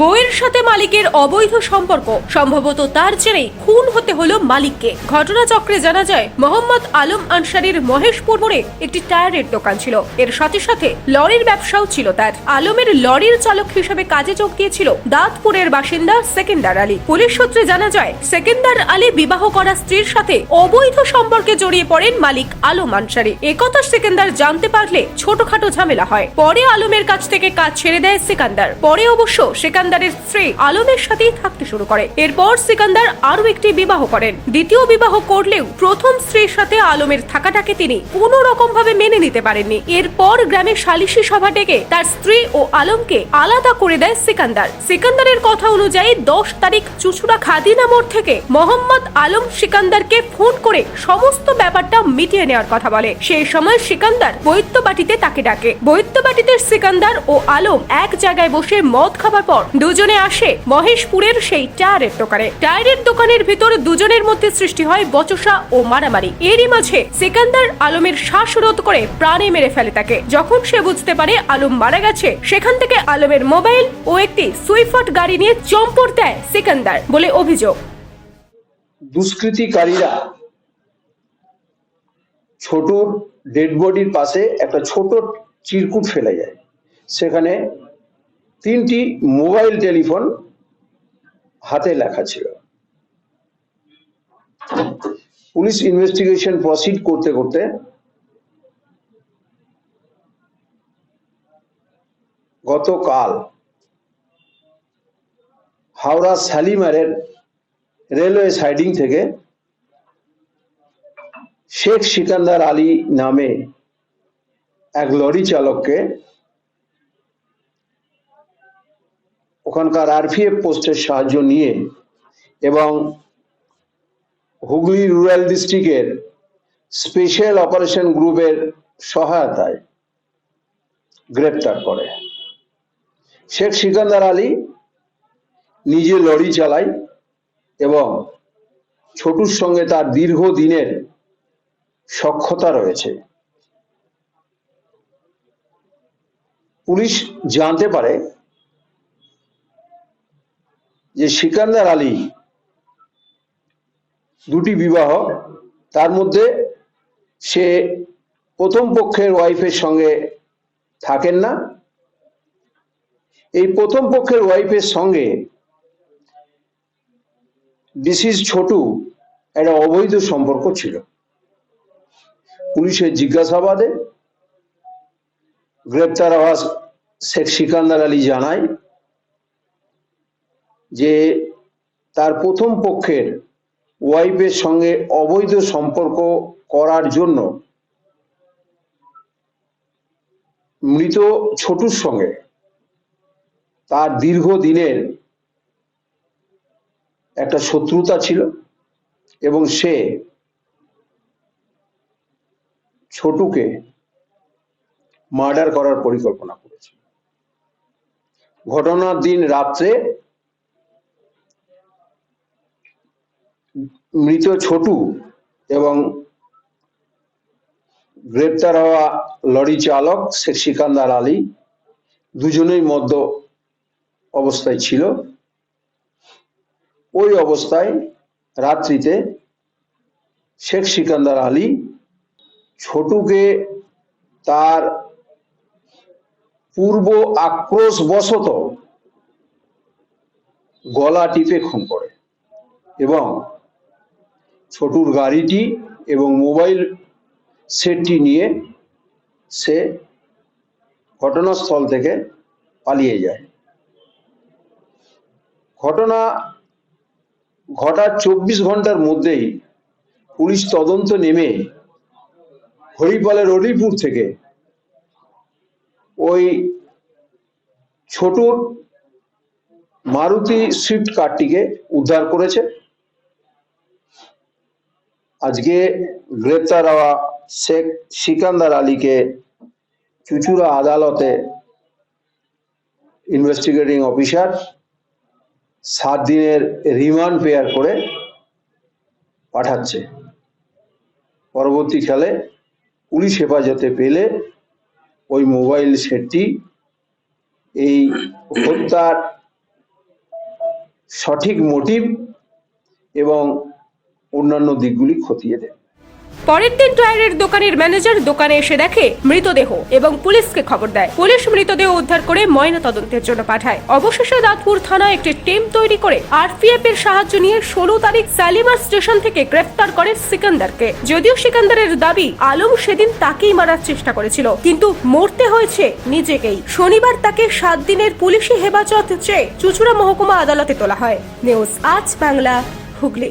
বউয়ের সাথে মালিকের অবৈধ সম্পর্ক। সম্ভবত তার জেরেই খুন হতে হলো মালিককে। ঘটনাচক্রে জানা যায়, মোহাম্মদ আলম আনসারির মহেশপুর মোড়ে একটি টায়ারের দোকান ছিল। এর সাথে সাথে লরির ব্যবসাও ছিল তার। আলমের লরির চালক হিসেবে কাজে যোগ দিয়েছিল দাঁতপুরের বাসিন্দা সেকেন্দার আলী। পুলিশ সূত্রে জানা যায়, সেকেন্দার আলী বিবাহ করা স্ত্রীর সাথে অবৈধ সম্পর্কে জড়িয়ে পড়েন মালিক আলম আনসারি। একথা সেকেন্দার জানতে পারলে ছোটখাটো ঝামেলা হয়। পরে আলমের কাছ থেকে কাজ ছেড়ে দেয় সিকান্দার। পরে অবশ্য সিকান্দারের স্ত্রী আলমের সাথেই থাকতে শুরু করে। এরপর সিকান্দার আরও একটি বিবাহ করেন। দ্বিতীয় বিবাহ করলেও প্রথম স্ত্রীর সাথে আলমের থাকাটাকে তিনি কোনো রকম ভাবে মেনে নিতে পারেননি। এরপর গ্রামের সালিশি সভা ডেকে তার স্ত্রী ও আলমকে আলাদা করে দেয় সিকান্দার। সিকান্দারের কথা অনুযায়ী দশ তারিখ চুচুড়া খাদিনা থেকে মোহাম্মদ আলম সিকান্দারকে ফোন করে সমস্ত ব্যাপারটা মিটিয়ে নেওয়ার কথা বলে। সেই সময় সিকান্দার বৈদ্যবাটিতে তাকে ডাকে। বৈদ্যবাটিতে সিকান্দার ও আলম এক জায়গায় বসে মদ খাবার পর দুজনে আসে মহেশপুরের সেই টায়ারের দোকানে টায়ারের দোকানের ভিতর দুজনের মধ্যে সৃষ্টি হয় বচসা ও মারামারি। এরই মাঝে সিকান্দার আলমের শ্বাসরোধ করে প্রাণে মেরে ফেলে তাকে। যখন সে বুঝতে পারে আলম মারা গেছে, সেখান থেকে আলমের মোবাইল ও একটি সুইফট গাড়ি নিয়ে চম্পট দেয় সিকান্দার বলে অভিযোগ। দুষ্কৃতিকারীরা ছোট ডেড বডির পাশে একটা ছোট চিরকুট ফেলে যায়। সেখানে তিনটি মোবাইল টেলিফোন হাতে লেখা ছিল। পুলিশ ইনভেস্টিগেশন প্রসিড করতে করতে গতকাল হাওড়া শালিমারের রেলওয়ে সাইডিং থেকে শেখ সিকান্দার আলী নামে এক লরি চালককে ওখানকার আরপিএফ পোস্টের সাহায্য নিয়ে এবং হুগলি রুরাল ডিস্ট্রিক্টের স্পেশাল অপারেশন গ্রুপের সহায়তায় গ্রেপ্তার করে। শেখ সিকান্দার আলী নিজে লরি চালায় এবং ছোটুর সঙ্গে তার দীর্ঘদিনের সক্ষতা রয়েছে। পুলিশ জানতে পারে যে সিকান্দার আলী, দুটি বিবাহ, তার মধ্যে সে প্রথম পক্ষের ওয়াইফের সঙ্গে থাকেন না। এই প্রথম পক্ষের ওয়াইফের সঙ্গে ডিসিজ ছোটু একটা অবৈধ সম্পর্ক ছিল। পুলিশের জিজ্ঞাসাবাদে গ্রেপ্তার হওয়া শেখ সিকান্দার আলী জানায় যে তার প্রথম পক্ষের ওয়াইফের সঙ্গে অবৈধ সম্পর্ক করার জন্য মৃত ছোটুর সঙ্গে তার দীর্ঘদিনের একটা শত্রুতা ছিল এবং সে ছোটুকে মার্ডার করার পরিকল্পনা করেছে। ঘটনার দিন রাত্রে মৃত ছোটু এবং গ্রেপ্তার হওয়া লরি চালক শেখ সিকান্দার আলী দুজনেই মদ্য অবস্থায় ছিল। ওই অবস্থায় রাত্রিতে শেখ সিকান্দার আলী ছোটুকে তার পূর্ব আক্রোশ বশত গলা টিপে খুন করে এবং ছোটুর গাড়িটি এবং মোবাইল সেটটি নিয়ে সে ঘটনাস্থল থেকে পালিয়ে যায়। ঘটনা ঘটার চব্বিশ ঘণ্টার মধ্যেই পুলিশ তদন্ত নেমে হরিপালের অলিপুর থেকে ওই ছোটুর মারুতি সুইফট কারটিকে উদ্ধার করেছে। আজকে গ্রেপ্তার হওয়া শেখ সিকান্দার আলীকে চুচুড়া আদালতে ইনভেস্টিগেটিং অফিসার সাত দিনের রিমান্ড পেয়ার করে পাঠাচ্ছে। পরবর্তীকালে পুলিশ হেফাজতে পেলে ওই মোবাইল সেটটি এই হত্যার সঠিক মোটিভ এবং অন্যান্য দিকগুলি খতিয়ে দেয় পরের দিন টায়ারের দোকানের ম্যানেজার দোকানে এসে দেখে মৃতদেহ এবং পুলিশকে খবর দেয়। পুলিশ মৃতদেহ উদ্ধার করে ময়না তদন্তের জন্য পাঠায়। অবশেষে দাঁতপুর থানায় একটি টিম তৈরি করে আরপিএফ এর সাহায্য নিয়ে ষোলো তারিখ সালিমার স্টেশন থেকে গ্রেফতার করে সিকান্দারকে। যদিও সিকান্দারের দাবি, আলম সেদিন তাকেই মারার চেষ্টা করেছিল, কিন্তু মরতে হয়েছে নিজেকেই। শনিবার তাকে সাত দিনের পুলিশি হেফাজত চেয়ে চুচুড়া মহকুমা আদালতে তোলা হয়। নিউজ আজ বাংলা, হুগলি।